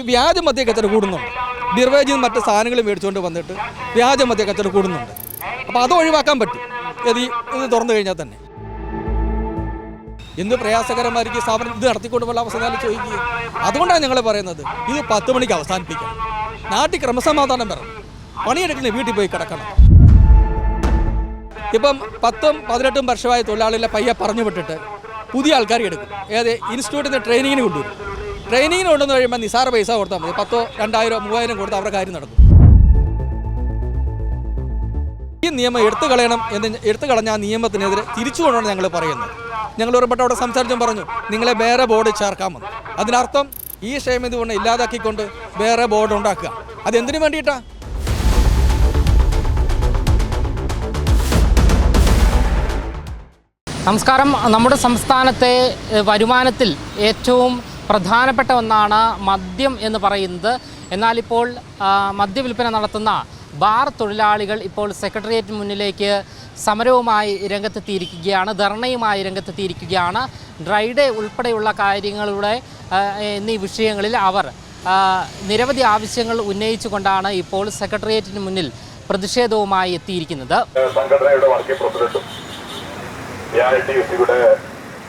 വ്യാജ മദ്യ കച്ചവടം കൂടുന്നുണ്ട് ബിർവേജിൽ മറ്റ് സാധനങ്ങൾ മേടിച്ചുകൊണ്ട് വന്നിട്ട് വ്യാജ മദ്യ കച്ചവടം കൂടുന്നുണ്ട്. അപ്പോൾ അത് ഒഴിവാക്കാൻ പറ്റും. ഇത് തുറന്നു കഴിഞ്ഞാൽ തന്നെ. എന്ത് പ്രയാസകരമായിരിക്കും സ്ഥാപനം ഇത് നടത്തിക്കൊണ്ട് അവസ്ഥ ഞാൻ ചോദിക്കുക അതുകൊണ്ടാണ് ഞങ്ങൾ പറയുന്നത് ഇത് പത്ത് മണിക്ക് അവസാനിപ്പിക്കണം നാട്ടിൽ ക്രമസമാധാനം വരണം. പണിയെടുക്കുന്ന വീട്ടിൽ പോയി കിടക്കണം. ഇപ്പം പത്തും പതിനെട്ടും വർഷമായ തൊഴിലാളികളെ പയ്യെ പറഞ്ഞു വിട്ടിട്ട് പുതിയ ആൾക്കാരെ എടുക്കും. ഏത് ഇൻസ്റ്റിറ്റ്യൂട്ടിൽ നിന്ന് ട്രെയിനിങ്ങിന് കൊണ്ടുവരും. ട്രെയിനിങ്ങിന് കൊണ്ടുവന്ന് കഴിയുമ്പോൾ നിസാര പൈസ കൊടുത്താൽ മതി. പത്തോ രണ്ടായിരോ മൂവായിരം കൊടുത്ത് അവരുടെ കാര്യം നടക്കും. ഈ നിയമം എടുത്തു കളയണം എന്ന് എടുത്തു കളഞ്ഞ ആ നിയമത്തിനെതിരെ തിരിച്ചു കൊണ്ടാണ് ഞങ്ങൾ പറയുന്നത് ഞങ്ങൾ ഒരുപാട് അവിടെ സംസാരിച്ചും പറഞ്ഞു നിങ്ങളെ വേറെ ബോർഡ് ചേർക്കാമെന്ന് അതിനർത്ഥം ഈ ക്ഷേമം കൊണ്ട് ഇല്ലാതാക്കിക്കൊണ്ട് വേറെ ബോർഡ് ഉണ്ടാക്കുക. അതെന്തിനു വേണ്ടിയിട്ടാണ് നമസ്കാരം. നമ്മുടെ സംസ്ഥാനത്തെ വരുമാനത്തിൽ ഏറ്റവും പ്രധാനപ്പെട്ട ഒന്നാണ് മദ്യം എന്ന് പറയുന്നത്. എന്നാലിപ്പോൾ ആ, മദ്യവിൽപ്പന നടത്തുന്ന ബാർ തൊഴിലാളികൾ ഇപ്പോൾ സെക്രട്ടേറിയറ്റ് മുന്നിലേക്ക് സമരവുമായി രംഗത്തെത്തിയിരിക്കുകയാണ് ധർണയുമായി രംഗത്തെത്തിയിരിക്കുകയാണ്. ഡ്രൈഡേ ഉൾപ്പെടെയുള്ള കാര്യങ്ങളുടെ എന്നീ വിഷയങ്ങളിൽ അവർ നിരവധി ആവശ്യങ്ങൾ ഉന്നയിച്ചുകൊണ്ടാണ് ഇപ്പോൾ സെക്രട്ടേറിയറ്റിന് മുന്നിൽ പ്രതിഷേധവുമായി എത്തിയിരിക്കുന്നത്. സംഘടനയുടെ വർക്കിംഗ് പ്രസിഡന്റും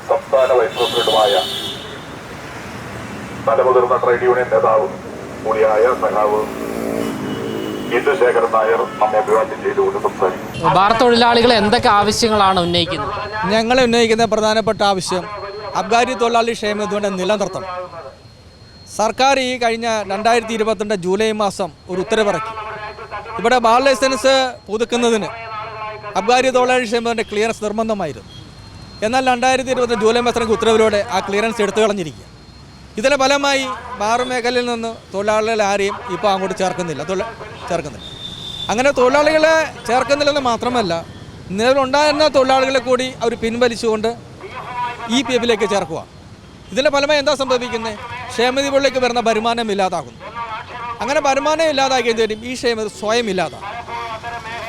സംസ്ഥാന വൈസ് പ്രസിഡന്റുമായ തലമുതിർന്ന ട്രേഡ് യൂണിയൻ നേതാവ് കൂടിയായ സഖാവ് ഇന്ദുശേഖരൻ നായർ നമ്മെ അഭിവാദ്യം ചെയ്തുകൊണ്ട് സംസാരിക്കും ബാർ തൊഴിലാളികൾ എന്തൊക്കെ ആവശ്യങ്ങളാണ് ഉന്നയിക്കുന്നത്? ഞങ്ങൾ ഉന്നയിക്കുന്ന പ്രധാനപ്പെട്ട ആവശ്യം അബ്ഗാരി തൊഴിലാളി ക്ഷേമനിധിയുടെ നിലനിർത്തണം. സർക്കാർ ഈ കഴിഞ്ഞ രണ്ടായിരത്തി ഇരുപത്തിരണ്ട് ജൂലൈ മാസം ഒരു ഉത്തരവിറക്കി. ഇവിടെ ബാർ ലൈസൻസ് പുതുക്കുന്നതിന് അബ്ഗാരി തൊഴിലാളി ക്ഷേമത്തിന്റെ ക്ലിയറൻസ് നിർബന്ധമായിരുന്നു. എന്നാൽ രണ്ടായിരത്തി ഇരുപത്തി ജൂലൈ മാസം ഉത്തരവിലൂടെ ആ ക്ലിയറൻസ് എടുത്തു കളഞ്ഞിരിക്കുക ഇതിന്റെ ഫലമായി ബാർ മേഖലയിൽ നിന്ന് തൊഴിലാളികൾ ആരെയും ഇപ്പോൾ അങ്ങോട്ട് ചേർക്കുന്നില്ല. തൊഴിൽ ചേർക്കുന്നില്ല. അങ്ങനെ തൊഴിലാളികളെ ചേർക്കുന്നില്ലെന്ന് മാത്രമല്ല നിലവിലുണ്ടായിരുന്ന തൊഴിലാളികളെ കൂടി അവർ പിൻവലിച്ചുകൊണ്ട് ഇ പി എഫിലേക്ക് ചേർക്കുക. ഇതിന്റെ ഫലമായി എന്താ സംഭവിക്കുന്നത്? ക്ഷേമനിധി പോളിലേക്ക് വരുന്ന വരുമാനം ഇല്ലാതാകുന്നു. അങ്ങനെ വരുമാനം ഇല്ലാതാക്കിയതിന് ഈ ക്ഷേമനിധി സ്വയം ഇല്ലാതാകും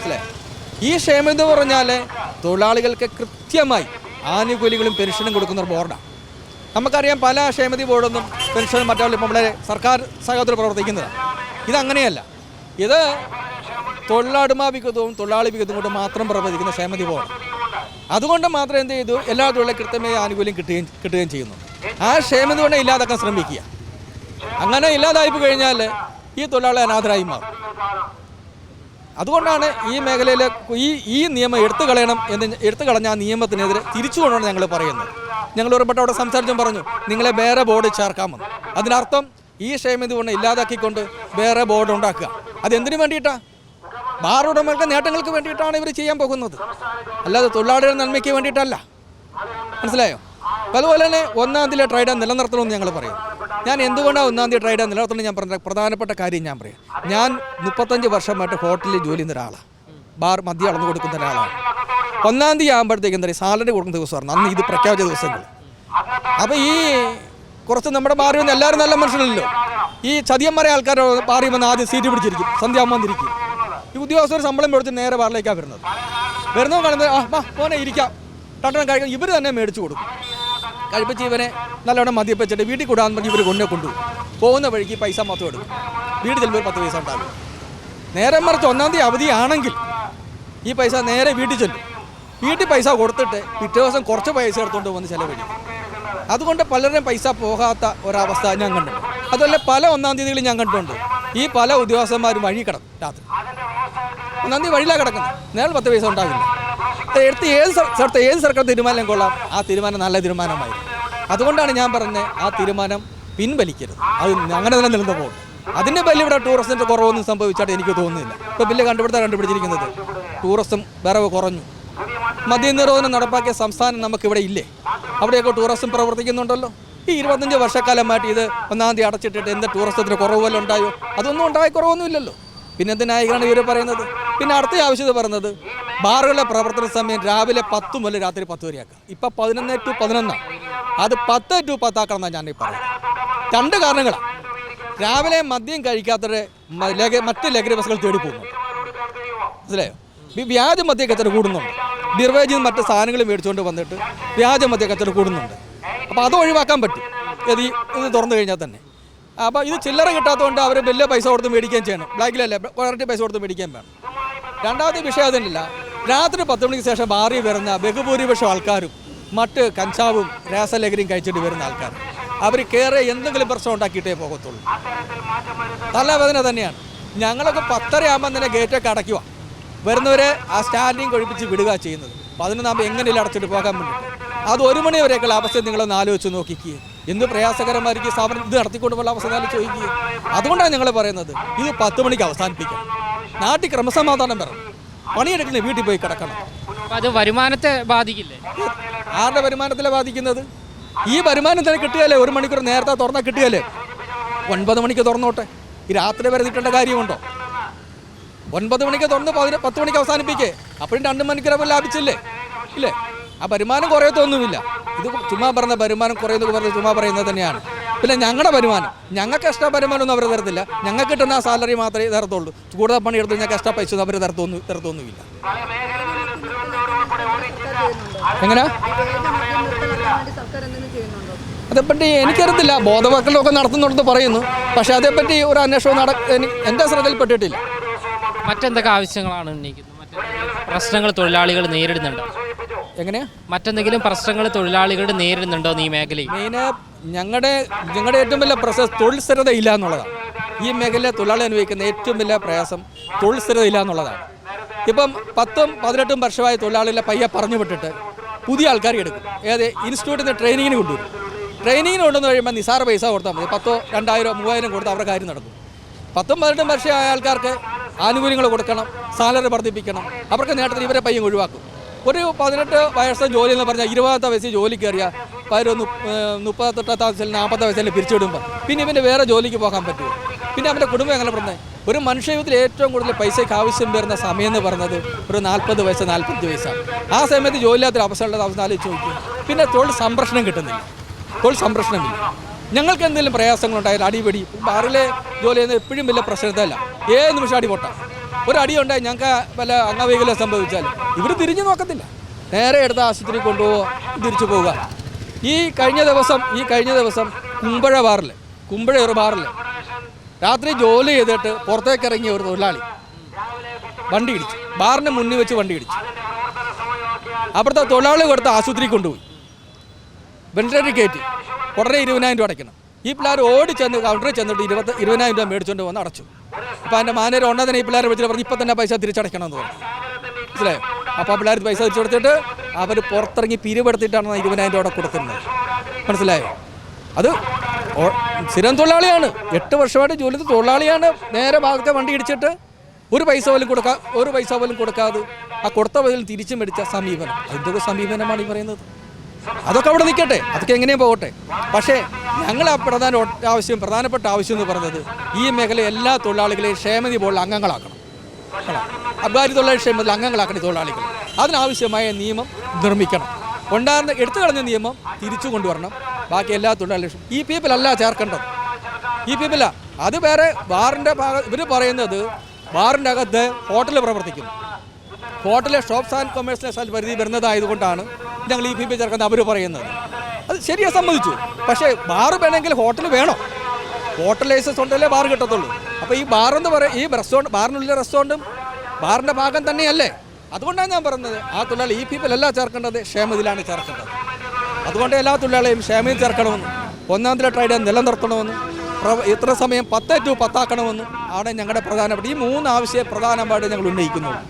അല്ലേ? ഈ ക്ഷേമം എന്ന് പറഞ്ഞാൽ തൊഴിലാളികൾക്ക് കൃത്യമായി ആനുകൂല്യങ്ങളും പെൻഷനും കൊടുക്കുന്ന ഒരു ബോർഡാണ്. നമുക്കറിയാം പല ക്ഷേമതി ബോർഡൊന്നും പെൻഷനും മറ്റുള്ള നമ്മളെ സർക്കാർ സഹകരണത്തിൽ പ്രവർത്തിക്കുന്നതാണ് ഇതങ്ങനെയല്ല. ഇത് തൊഴിലാടുമാ വിഹിതവും തൊഴിലാളി വികതവും കൊണ്ട് മാത്രം പ്രവർത്തിക്കുന്ന ക്ഷേമതി ബോർഡ്. അതുകൊണ്ട് മാത്രം എന്ത് ചെയ്തു? എല്ലാ തൊഴിലും കൃത്യമായ ആനുകൂല്യം കിട്ടുകയും കിട്ടുകയും ചെയ്യുന്നു. ആ ക്ഷേമതി കൊണ്ട് ഇല്ലാതാക്കാൻ ശ്രമിക്കുക. അങ്ങനെ ഇല്ലാതായി കഴിഞ്ഞാൽ ഈ തൊഴിലാളി അനാഥരായി മാറും. അതുകൊണ്ടാണ് ഈ മേഖലയിലെ ഈ ഈ നിയമം എടുത്തു കളയണം എന്ന് എടുത്തു കളഞ്ഞ ആ നിയമത്തിനെതിരെ തിരിച്ചു കൊണ്ടാണ് ഞങ്ങൾ പറയുന്നത്. ഞങ്ങൾ ഒരുപാട് അവിടെ സംസാരിച്ചും പറഞ്ഞു നിങ്ങളെ വേറെ ബോർഡ് ചേർക്കാമെന്ന് അതിനർത്ഥം ഈ ക്ഷേമം കൊണ്ട് ഇല്ലാതാക്കിക്കൊണ്ട് വേറെ ബോർഡ് ഉണ്ടാക്കുക. അതെന്തിനു വേണ്ടിയിട്ടാണ് ബാർ ഉടമകളുടെ നേട്ടങ്ങൾക്ക് വേണ്ടിയിട്ടാണ് ഇവർ ചെയ്യാൻ പോകുന്നത്. അല്ലാതെ തൊഴിലാളികളുടെ നന്മയ്ക്ക് വേണ്ടിയിട്ടല്ല. മനസ്സിലായോ? അതുപോലെ തന്നെ ഒന്നാം തീയതി ട്രൈഡ നിലനിർത്തണമെന്ന് ഞങ്ങൾ പറയും. ഞാൻ എന്തുകൊണ്ടാണ് ഒന്നാം തീയതി ട്രൈഡ നിലനിർത്തണം ഞാൻ പറഞ്ഞ പ്രധാനപ്പെട്ട കാര്യം ഞാൻ പറയാം. ഞാൻ മുപ്പത്തഞ്ച് വർഷമായിട്ട് ഹോട്ടലിൽ ജോലി ചെയ്യുന്ന ഒരാളാണ് ബാർ മദ്യം അളന്നു കൊടുക്കുന്ന ഒരാളാണ്. ഒന്നാം തീയതി ആകുമ്പോഴത്തേക്ക് എന്താ സാലറി കൊടുക്കുന്ന ദിവസമാണ് അന്ന് ഇത് പ്രഖ്യാപിച്ച ദിവസങ്ങൾ. അപ്പോൾ ഈ കുറച്ച് നമ്മുടെ മാറി വന്ന് എല്ലാവരും നല്ല മനുഷ്യരല്ലോ ഈ ചതിയന്മാരെ ആൾക്കാർ മാറി വന്ന് ആദ്യം സീറ്റ് പിടിച്ചിരിക്കും. സന്ധ്യാകുമ്പോൾ വന്നിരിക്കും. ഈ ഉദ്യോഗസ്ഥർ ശമ്പളം മേടിച്ച് നേരെ വാറിലേക്കാണ് വരുന്നത് വരുന്നോ കാണുന്നത് ആ വാ പോനെ ഇരിക്കാം. ടട്ടണം കഴിക്കും ഇവർ തന്നെ മേടിച്ചു കൊടുക്കും. കഴിപ്പിച്ച് ഇവനെ നല്ലവണ്ണം മദ്യപ്പിച്ചിട്ട് വീട്ടിൽ കൂടാന്ന് പറഞ്ഞ് ഇവർ കൊണ്ടു കൊണ്ടുപോകും. പോകുന്ന വഴിക്ക് പൈസ മൊത്തം എടുക്കും. വീട് ചിലപ്പോൾ പത്ത് പൈസ ഉണ്ടാകും. നേരെ മറിച്ച് ഒന്നാം തീയതി അവധിയാണെങ്കിൽ ഈ പൈസ നേരെ വീട്ടിൽ ചെല്ലും. വീട്ടിൽ പൈസ കൊടുത്തിട്ട് പിറ്റേ ദിവസം കുറച്ച് പൈസ എടുത്തുകൊണ്ട് വന്ന് ചിലവഴിക്കും. അതുകൊണ്ട് പലരുടെയും പൈസ പോകാത്ത ഒരവസ്ഥ ഞാൻ കണ്ടു അതുപോലെ പല ഒന്നാം തീയതികളും ഞാൻ കണ്ടിട്ടുണ്ട്. ഈ പല ഉദ്യോഗസ്ഥന്മാരും വഴി കിടക്കും രാത്രി. ഒന്നാം തീയതി വഴിയിലാണ് കിടക്കുന്നത്. നേരെ പത്ത് പൈസ ഉണ്ടാകില്ല എടുത്ത് ഏത് സ്ഥ- സ്ഥലത്ത് ഏത് സർക്കാർ തീരുമാനം കൊള്ളാം ആ തീരുമാനം നല്ല തീരുമാനമായി അതുകൊണ്ടാണ് ഞാൻ പറഞ്ഞത് ആ തീരുമാനം പിൻവലിക്കരുത്. അത് അങ്ങനെ തന്നെ നിലനിന്ന് പോകും. അതിന്റെ ബലി ഇവിടെ ടൂറിസത്തിന്റെ കുറവൊന്നും സംഭവിച്ചായിട്ട് എനിക്ക് തോന്നുന്നില്ല. ഇപ്പോൾ ബില്ല് കണ്ടുപിടുത്താൻ കണ്ടുപിടിച്ചിരിക്കുന്നത്. ടൂറിസം വരവ് കുറഞ്ഞു. മദ്യനിരോധനം നടപ്പാക്കിയ സംസ്ഥാനം നമുക്കിവിടെ ഇല്ലേ? അവിടെയൊക്കെ ടൂറിസം പ്രവർത്തിക്കുന്നുണ്ടല്ലോ. ഈ ഇരുപത്തഞ്ച് വർഷക്കാലമായിട്ട് ഇത് ഒന്നാം തീയതി അടച്ചിട്ടിട്ട് എന്ത് ടൂറിസത്തിന് കുറവ് ഉണ്ടായോ? അതൊന്നും ഉണ്ടായി കുറവൊന്നുമില്ലല്ലോ. പിന്നെ എന്തിനായിക്കാണ് ഇവർ പറയുന്നത്? പിന്നെ അടുത്ത ആവശ്യത പറഞ്ഞത് ബാറുകളുടെ പ്രവർത്തന സമയം രാവിലെ പത്ത് മുതൽ രാത്രി പത്ത് വരെയാക്കാം. ഇപ്പം പതിനൊന്ന് ടു പതിനൊന്നാണ് അത് പത്ത് ടു പത്താക്കണം എന്നാണ് ഞാൻ പറയുന്നത്. രണ്ട് കാരണങ്ങളാണ് രാവിലെ മദ്യം കഴിക്കാത്തവരെ മറ്റ് ലഹരി ബസ്സുകൾ തേടി പോകുന്നു മനസ്സിലായോ? വ്യാജ മദ്യം കത്തിന് കൂടുന്നുണ്ട്. ബിർവേജിൽ മറ്റ് സാധനങ്ങൾ മേടിച്ചുകൊണ്ട് വന്നിട്ട് വ്യാജ മദ്യ കച്ചവടം കൂടുന്നുണ്ട്. അപ്പോൾ അത് ഒഴിവാക്കാൻ പറ്റും. ഇത് ഇത് തുറന്നു കഴിഞ്ഞാൽ തന്നെ. അപ്പോൾ ഇത് ചില്ലറ കിട്ടാത്തതുകൊണ്ട് അവർ വലിയ പൈസ കൊടുത്ത് മേടിക്കുകയും ചെയ്യണം. ബ്ലാക്കിലല്ലേ? ക്വാളിറ്റി പൈസ കൊടുത്ത് മേടിക്കാൻ വേണം. രണ്ടാമത്തെ വിഷയം അതിനില്ല. രാത്രി പത്ത് മണിക്ക് ശേഷം മാറി വരുന്ന ബഹുഭൂരിപക്ഷം ആൾക്കാരും മറ്റ് കഞ്ചാവും രാസലഹരിയും കഴിച്ചിട്ട് വരുന്ന ആൾക്കാർ അവർ കയറി എന്തെങ്കിലും പ്രശ്നം ഉണ്ടാക്കിയിട്ടേ പോകത്തുള്ളൂ. തലവേദന തന്നെയാണ്. ഞങ്ങളൊക്കെ പത്തരയാകുമ്പോൾ തന്നെ ഗേറ്റൊക്കെ അടയ്ക്കുക വരുന്നവരെ ആ സ്റ്റാൻഡിങ് കൊഴിപ്പിച്ച് വിടുക ചെയ്യുന്നത്. പതിനൊന്നാകുമ്പോൾ എങ്ങനെയും അടച്ചിട്ട് പോകാൻ വേണ്ടി. അത് ഒരു മണി വരെയൊക്കെയുള്ള അവസ്ഥ നിങ്ങളൊന്ന് ആലോചിച്ച് നോക്കിക്കുക എന്ത് പ്രയാസകരമായിരിക്കും സ്ഥാപനം ഇത് നടത്തിക്കൊണ്ട് പോകുന്ന അവസ്ഥ ആലോചിച്ച് ചോദിക്കുക അതുകൊണ്ടാണ് ഞങ്ങൾ പറയുന്നത് ഇത് പത്ത് മണിക്ക് അവസാനിപ്പിക്കാം. നാട്ടിൽ ക്രമസമാധാനം വരണം. പണിയെടുക്കുന്ന വീട്ടിൽ പോയി കിടക്കണം. അപ്പോൾ അത് വരുമാനത്തെ ബാധിക്കില്ലേ? ആരുടെ വരുമാനത്തിലെ ബാധിക്കുന്നത്? ഈ വരുമാനം തന്നെ കിട്ടിയാലേ ഒരു മണിക്കൂർ നേരത്തെ തുറന്നാൽ കിട്ടിയാലേ. ഒൻപത് മണിക്ക് തുറന്നോട്ടെ. ഈ രാത്രി വരെ നിൽക്കേണ്ട കാര്യമുണ്ടോ? ഒൻപത് മണിക്ക് തുറന്ന് പതിന പത്ത് മണിക്ക് അവസാനിപ്പിക്കേ. അപ്പോഴും രണ്ട് മണിക്കൂർ ലാഭിച്ചില്ലേ? ഇല്ലേ? ആ വരുമാനം കുറയത്തൊന്നുമില്ല. ഇത് ചുമ്മാ പറഞ്ഞ വരുമാനം കുറയുന്നൊക്കെ പറഞ്ഞ് ചുമ്മാ പറയുന്നത് തന്നെയാണ്. പിന്നെ ഞങ്ങളുടെ വരുമാനം. ഞങ്ങൾക്ക് എക്സ്ട്രാ വരുമാനമൊന്നും അവർ തരത്തില്ല. ഞങ്ങൾക്ക് കിട്ടുന്ന സാലറി മാത്രമേ തരത്തുള്ളൂ. കൂടുതൽ പണി എടുത്ത് ഞങ്ങൾക്ക് എക്സ്ട്രാ പൈസ അവർ തരത്തൊന്നും തരത്തൊന്നുമില്ല. എങ്ങനെ? അതേപ്പറ്റി എനിക്കറിയത്തില്ല. ബോധവൽക്കരണമൊക്കെ നടത്തുന്നുണ്ടെന്ന് പറയുന്നു. പക്ഷേ അതേപ്പറ്റി ഒരു അന്വേഷണം നട എന്റെ ശ്രദ്ധയിൽപ്പെട്ടിട്ടില്ല. മറ്റെന്തൊക്കെ ആവശ്യങ്ങളാണ് ഉന്നയിക്കുന്നത്? മറ്റെന്തെങ്കിലും പ്രശ്നങ്ങൾ തൊഴിലാളികൾ നേരിടുന്നുണ്ടോ. എങ്ങനെയാ? മറ്റെന്തെങ്കിലും പ്രശ്നങ്ങൾ തൊഴിലാളികൾ നേരിടുന്നുണ്ടോ നീ മേഖലയിൽ? മെയിന് ഞങ്ങളുടെ ഞങ്ങളുടെ ഏറ്റവും വലിയ പ്രശ്നം തൊഴിൽ സ്ഥിരത ഇല്ല എന്നുള്ളതാണ്. ഈ മേഖലയിലെ തൊഴിലാളി അനുഭവിക്കുന്ന ഏറ്റവും വലിയ പ്രയാസം തൊഴിൽ സ്ഥിരത ഇല്ല എന്നുള്ളതാണ്. ഇപ്പം പത്തും പതിനെട്ടും വർഷമായി തൊഴിലാളികളെ പയ്യെ പറഞ്ഞു വിട്ടിട്ട് പുതിയ ആൾക്കാർ എടുക്കും. ഏത്? ഇൻസ്റ്റിറ്റ്യൂട്ടിൽ നിന്ന് ട്രെയിനിങ്ങിന് കൊണ്ടുവരും. ട്രെയിനിങ്ങിന് കൊണ്ടുവന്ന് കഴിയുമ്പോൾ നിസാര പൈസ കൊടുത്താൽ മതി. പത്തോ രണ്ടായിരോ മൂവായിരം കൊടുത്ത് അവരുടെ കാര്യം നടക്കും. പത്തും പതിനെട്ടും വർഷമായ ആൾക്കാർക്ക് ആനുകൂല്യങ്ങൾ കൊടുക്കണം സാലറി വർദ്ധിപ്പിക്കണം. അവർക്ക് നേട്ടത്തിൽ ഇവരെ പയ്യൻ ഒഴിവാക്കും. ഒരു പതിനെട്ട് വയസ്സ് ജോലി എന്ന് പറഞ്ഞാൽ ഇരുപതാമത്തെ വയസ്സിൽ ജോലി കയറിയ പതിനൊന്ന് മുപ്പത്തെട്ടാമത്തെ വയസ്സിൽ നാൽപ്പത്തെ വയസ്സിൽ പിരിച്ചുവിടുമ്പോൾ പിന്നെ ഇവന്റെ വേറെ ജോലിക്ക് പോകാൻ പറ്റുമോ? പിന്നെ അവന്റെ കുടുംബം എങ്ങനെ പറഞ്ഞത് ഒരു മനുഷ്യജീവിതത്തിൽ ഏറ്റവും കൂടുതൽ പൈസയ്ക്ക് ആവശ്യം വരുന്ന സമയം എന്ന് പറയുന്നത് ഒരു നാൽപ്പത് വയസ്സ് നാൽപ്പത്തഞ്ച് വയസ്സാണ്. ആ സമയത്ത് ജോലിയില്ലാത്തൊരു അവസരമുള്ളത് അവസ്ഥ ആലോചിച്ച് നോക്കി പിന്നെ തൊഴിൽ സംരക്ഷണം കിട്ടുന്നില്ല. തൊഴിൽ സംരക്ഷണമില്ല. ഞങ്ങൾക്ക് എന്തെങ്കിലും പ്രയാസങ്ങളുണ്ടായാലും അടിപിടി ബാറിലെ ജോലി ചെയ്യുന്നത് എപ്പോഴും വലിയ പ്രശ്നത്തല്ല ഏത് നിമിഷം അടി പൊട്ടാം. ഒരു അടി ഉണ്ടായി ഞങ്ങൾക്ക് വല്ല അംഗവൈകല്യം സംഭവിച്ചാൽ ഇവർ തിരിഞ്ഞു നോക്കത്തില്ല. നേരെ എടുത്ത ആശുപത്രി കൊണ്ടുപോകുക തിരിച്ചു പോവുക. ഈ കഴിഞ്ഞ ദിവസം ഈ കഴിഞ്ഞ ദിവസം കുമ്പഴ ബാറിൽ കുമ്പഴ ഒരു ബാറിൽ രാത്രി ജോലി ചെയ്തിട്ട് പുറത്തേക്ക് ഇറങ്ങിയ ഒരു തൊഴിലാളി വണ്ടി ഇടിച്ചു. ബാറിന് മുന്നിൽ വെച്ച് വണ്ടി ഇടിച്ചു. അപ്പുറത്തെ തൊഴിലാളി കൊടുത്ത് ആശുപത്രി കൊണ്ടുപോയി. വെന്റിലേറ്റർ കയറ്റി. ഉടനെ ഇരുപതിനായിരം രൂപ അടയ്ക്കണം. ഈ പിള്ളേർ ഓടി ചെന്ന് കൗണ്ടറിൽ ചെന്നിട്ട് ഇരുപത്തി ഇരുപതിനായിരം രൂപ മേടിച്ചുകൊണ്ട് വന്ന് അടച്ചു. അപ്പോൾ അതിന്റെ മാനേജർ ഉടനെ തന്നെ ഈ പിള്ളേരെ വിളിച്ചിട്ട് പറഞ്ഞു ഇപ്പം തന്നെ പൈസ തിരിച്ചടയ്ക്കണം എന്ന് പറഞ്ഞു. മനസ്സിലായോ? അപ്പോൾ ആ പിള്ളേർ പൈസ തിരിച്ചു കൊടുത്തിട്ട് അവർ പുറത്തിറങ്ങി പിരിവെടുത്തിട്ടാണ് ഇരുപതിനായിരം രൂപ കൊടുത്തിരുന്നത്. മനസ്സിലായോ? അത് സ്ഥിരം തൊഴിലാളിയാണ്. എട്ട് വർഷമായിട്ട് ജോലി തൊഴിലാളിയാണ്. നേരെ ഭാഗത്തെ വണ്ടി ഇടിച്ചിട്ട് ഒരു പൈസ പോലും കൊടുക്കാ ഒരു പൈസ പോലും കൊടുക്കാതെ ആ കൊടുത്ത പൈസ തിരിച്ചു മേടിച്ച സമീപനം. എന്തൊക്കെ സമീപനമാണ് ഈ പറയുന്നത്? അതൊക്കെ അവിടെ നിൽക്കട്ടെ. അതൊക്കെ എങ്ങനെയും പോകട്ടെ. പക്ഷേ ഞങ്ങൾ ആ പ്രധാന ആവശ്യം പ്രധാനപ്പെട്ട ആവശ്യം എന്ന് പറയുന്നത് ഈ മേഖല എല്ലാ തൊഴിലാളികളെയും ക്ഷേമനിധി പോലുള്ള അംഗങ്ങളാക്കണം. അബ്കാരി തൊഴിലാളി ക്ഷേമത്തിൽ അംഗങ്ങളാക്കണം തൊഴിലാളികൾ. അതിനാവശ്യമായ നിയമം നിർമ്മിക്കണം. ഉണ്ടാകുന്ന എടുത്തു കളഞ്ഞ നിയമം തിരിച്ചു കൊണ്ടുവരണം. ബാക്കി എല്ലാ തൊഴിലാളികളും ഈ പി അല്ല ചേർക്കേണ്ടത്. ഈ പി എഫില അത് വേറെ ബാറിന്റെ ഭാഗ ഇവർ പറയുന്നത് ബാറിന്റെ അകത്ത് ഹോട്ടൽ പ്രവർത്തിക്കുന്നു. ഹോട്ടലിലെ ഷോപ്സ് ആൻഡ് കൊമേഴ്സിലെ പരിധി വരുന്നതായതുകൊണ്ടാണ് ഞങ്ങൾ ഈ പി പി ചേർക്കുന്നത് അവർ പറയുന്നത്. അത് ശരിയാ സമ്മതിച്ചു. പക്ഷേ ബാറ് വേണമെങ്കിൽ ഹോട്ടൽ വേണം. ഹോട്ടൽ ലൈസൻസ് ഉണ്ടല്ലേ ബാർ കിട്ടത്തുള്ളൂ. അപ്പോൾ ഈ ബാർ എന്ന് പറയും ഈ റെസ്റ്റോറന്റ് ബാറിനുള്ളിലെ റെസ്റ്റോറന്റും ബാറിന്റെ ഭാഗം തന്നെയല്ലേ? അതുകൊണ്ടാണ് ഞാൻ പറഞ്ഞത്. ആ തൊഴിലാളി ഈ പീപ്പിൾ അല്ല ചേർക്കേണ്ടത് ക്ഷേമതിലാണ് ചേർക്കേണ്ടത്. അതുകൊണ്ട് എല്ലാ തൊഴിലാളിയും ക്ഷേമയിൽ ചേർക്കണമെന്ന് ഒന്നാം തല ട്രൈഡ് നിലനിർത്തണമെന്ന് ഇത്ര സമയം പത്ത് ടു പത്താക്കണമെന്നും ആണ് ഞങ്ങളുടെ പ്രധാനപ്പെട്ട ഈ മൂന്ന് ആവശ്യം പ്രധാനമായിട്ട് ഞങ്ങൾ ഉന്നയിക്കുന്നുള്ളൂ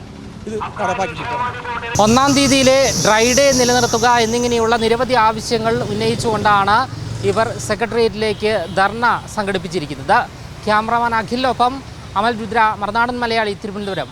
ഒന്നാം തീയതിയിലെ ഡ്രൈ ഡേ നിലനിർത്തുക എന്നിങ്ങനെയുള്ള നിരവധി ആവശ്യങ്ങൾ ഉന്നയിച്ചുകൊണ്ടാണ് ഇവർ സെക്രട്ടേറിയറ്റിലേക്ക് ധർണ സംഘടിപ്പിച്ചിരിക്കുന്നത്. ക്യാമറാമാൻ അഖിലിനൊപ്പം അമൽ രുദ്ര മറുനാടൻ മലയാളി തിരുവനന്തപുരം.